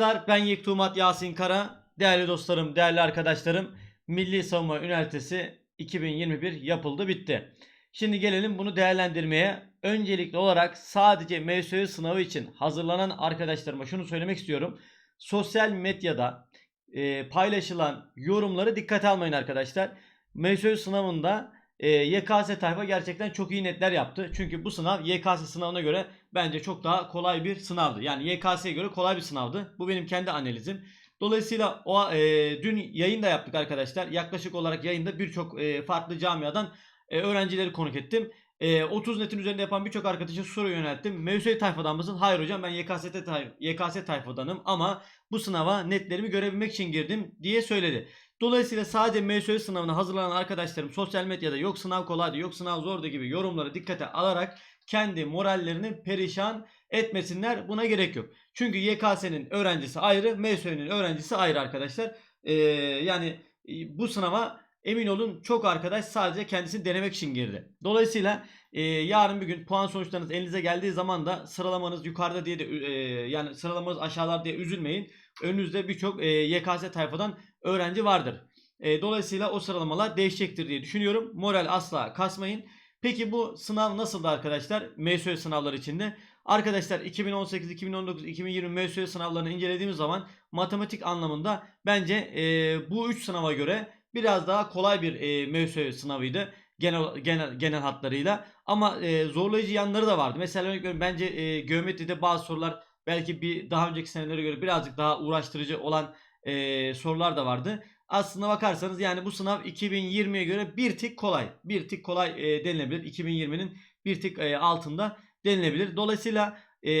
arkadaşlar ben Yektumat Yasin Kara. Değerli dostlarım, değerli arkadaşlarım. Milli Savunma Üniversitesi 2021 yapıldı bitti. Şimdi gelelim bunu değerlendirmeye. Öncelikli olarak sadece MSÖ sınavı için hazırlanan arkadaşlarıma şunu söylemek istiyorum. Sosyal medyada e, paylaşılan yorumları dikkate almayın arkadaşlar. MSÖ sınavında e, YKS tayfa gerçekten çok iyi netler yaptı. Çünkü bu sınav YKS sınavına göre bence çok daha kolay bir sınavdı. Yani YKS'ye göre kolay bir sınavdı. Bu benim kendi analizim. Dolayısıyla o e, dün yayın da yaptık arkadaşlar. Yaklaşık olarak yayında birçok e, farklı camiadan e, öğrencileri konuk ettim. E, 30 netin üzerinde yapan birçok arkadaşa soru yönelttim. MSÜ tayfadan mısın? Hayır hocam ben YKS, tay YKS tayfadanım ama bu sınava netlerimi görebilmek için girdim diye söyledi. Dolayısıyla sadece MSÜ sınavına hazırlanan arkadaşlarım sosyal medyada yok sınav kolaydı yok sınav zordu gibi yorumları dikkate alarak kendi morallerini perişan etmesinler. Buna gerek yok. Çünkü YKS'nin öğrencisi ayrı, MSÜ'nün öğrencisi ayrı arkadaşlar. Ee, yani e, bu sınava emin olun çok arkadaş sadece kendisini denemek için girdi. Dolayısıyla e, yarın bir gün puan sonuçlarınız elinize geldiği zaman da sıralamanız yukarıda diye de e, yani sıralamanız aşağılar diye üzülmeyin. Önünüzde birçok e, YKS tayfadan öğrenci vardır. E, dolayısıyla o sıralamalar değişecektir diye düşünüyorum. Moral asla kasmayın. Peki bu sınav nasıldı arkadaşlar? MSÜ sınavları içinde. Arkadaşlar 2018, 2019, 2020 MSÜ sınavlarını incelediğimiz zaman matematik anlamında bence e, bu 3 sınava göre biraz daha kolay bir e, MSÜ sınavıydı genel genel genel hatlarıyla. Ama e, zorlayıcı yanları da vardı. Mesela örnek veriyorum bence e, geometride bazı sorular belki bir daha önceki senelere göre birazcık daha uğraştırıcı olan e, sorular da vardı. Aslına bakarsanız yani bu sınav 2020'ye göre bir tık kolay. Bir tık kolay e, denilebilir. 2020'nin bir tık e, altında denilebilir. Dolayısıyla e,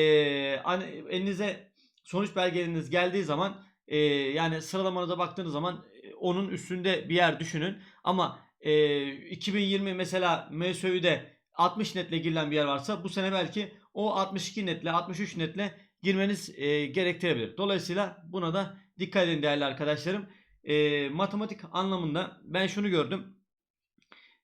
hani elinize sonuç belgeleriniz geldiği zaman e, yani sıralamanıza baktığınız zaman onun üstünde bir yer düşünün. Ama e, 2020 mesela MSÜ'de 60 netle girilen bir yer varsa bu sene belki o 62 netle 63 netle girmeniz e, gerektirebilir. Dolayısıyla buna da dikkat edin değerli arkadaşlarım. E, matematik anlamında ben şunu gördüm.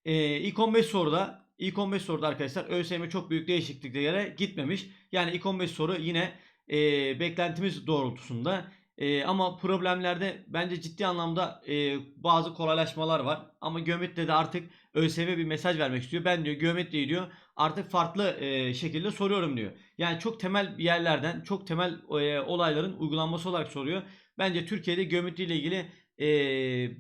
E, ilk 15 soruda ilk 15 soruda arkadaşlar ÖSYM çok büyük değişikliklere gitmemiş. Yani ilk 15 soru yine e, beklentimiz doğrultusunda. E, ama problemlerde bence ciddi anlamda e, bazı kolaylaşmalar var. Ama geometride de artık ÖSYM bir mesaj vermek istiyor. Ben diyor geometriyi diyor artık farklı e, şekilde soruyorum diyor. Yani çok temel yerlerden çok temel e, olayların uygulanması olarak soruyor. Bence Türkiye'de geometri ilgili e,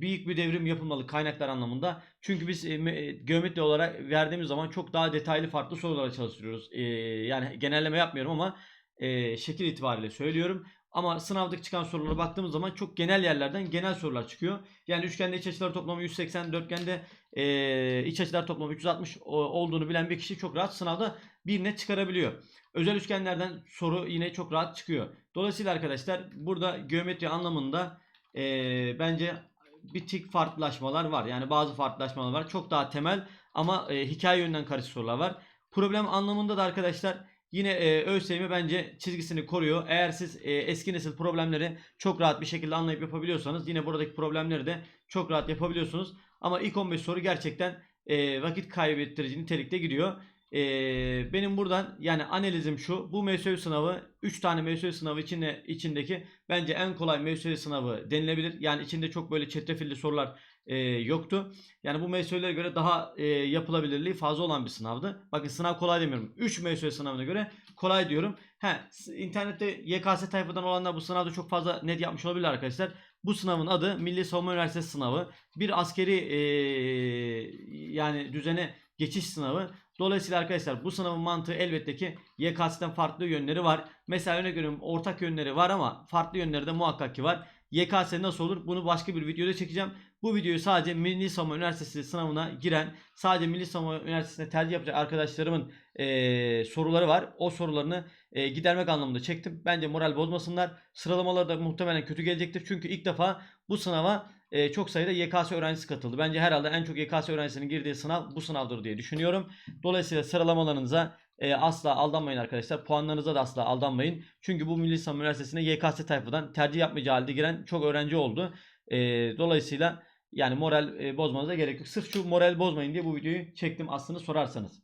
büyük bir devrim yapılmalı kaynaklar anlamında. Çünkü biz e, me- geometri olarak verdiğimiz zaman çok daha detaylı farklı sorulara çalıştırıyoruz. E, yani genelleme yapmıyorum ama e, şekil itibariyle söylüyorum. Ama sınavdaki çıkan sorulara baktığımız zaman çok genel yerlerden genel sorular çıkıyor. Yani üçgende iç açılar toplamı 180, dörtgende e, iç açılar toplamı 360 o- olduğunu bilen bir kişi çok rahat sınavda bir net çıkarabiliyor. Özel üçgenlerden soru yine çok rahat çıkıyor. Dolayısıyla arkadaşlar burada geometri anlamında e, bence bir tık farklılaşmalar var. Yani bazı farklılaşmalar var. Çok daha temel ama e, hikaye yönünden karışık sorular var. Problem anlamında da arkadaşlar yine e, ÖSYM bence çizgisini koruyor. Eğer siz e, eski nesil problemleri çok rahat bir şekilde anlayıp yapabiliyorsanız yine buradaki problemleri de çok rahat yapabiliyorsunuz. Ama ilk 15 soru gerçekten e, vakit kaybettirici nitelikte gidiyor. E, benim buradan yani analizim şu. Bu MSÜ sınavı 3 tane MSÜ sınavı içinde içindeki bence en kolay MSÜ sınavı denilebilir. Yani içinde çok böyle çetrefilli sorular e, yoktu. Yani bu MSÜ'lere göre daha e, yapılabilirliği fazla olan bir sınavdı. Bakın sınav kolay demiyorum. 3 MSÜ sınavına göre kolay diyorum. He, internette YKS tayfadan olanlar bu sınavda çok fazla net yapmış olabilir arkadaşlar. Bu sınavın adı Milli Savunma Üniversitesi sınavı. Bir askeri e, yani düzene geçiş sınavı. Dolayısıyla arkadaşlar bu sınavın mantığı elbette ki YKS'ten farklı yönleri var. Mesela örnek veriyorum ortak yönleri var ama farklı yönleri de muhakkak ki var. YKS nasıl olur? Bunu başka bir videoda çekeceğim. Bu videoyu sadece Milli Savunma Üniversitesi sınavına giren, sadece Milli Savunma Üniversitesi'ne tercih yapacak arkadaşlarımın eee, soruları var. O sorularını eee, gidermek anlamında çektim. Bence moral bozmasınlar. Sıralamaları da muhtemelen kötü gelecektir. Çünkü ilk defa bu sınava eee, çok sayıda YKS öğrencisi katıldı. Bence herhalde en çok YKS öğrencisinin girdiği sınav bu sınavdır diye düşünüyorum. Dolayısıyla sıralamalarınıza e, asla aldanmayın arkadaşlar. Puanlarınıza da asla aldanmayın. Çünkü bu Milli Savunma Üniversitesi'ne YKS tayfadan tercih yapmayacağı halde giren çok öğrenci oldu. E, dolayısıyla yani moral e, bozmanıza gerek yok. Sırf şu moral bozmayın diye bu videoyu çektim aslında sorarsanız.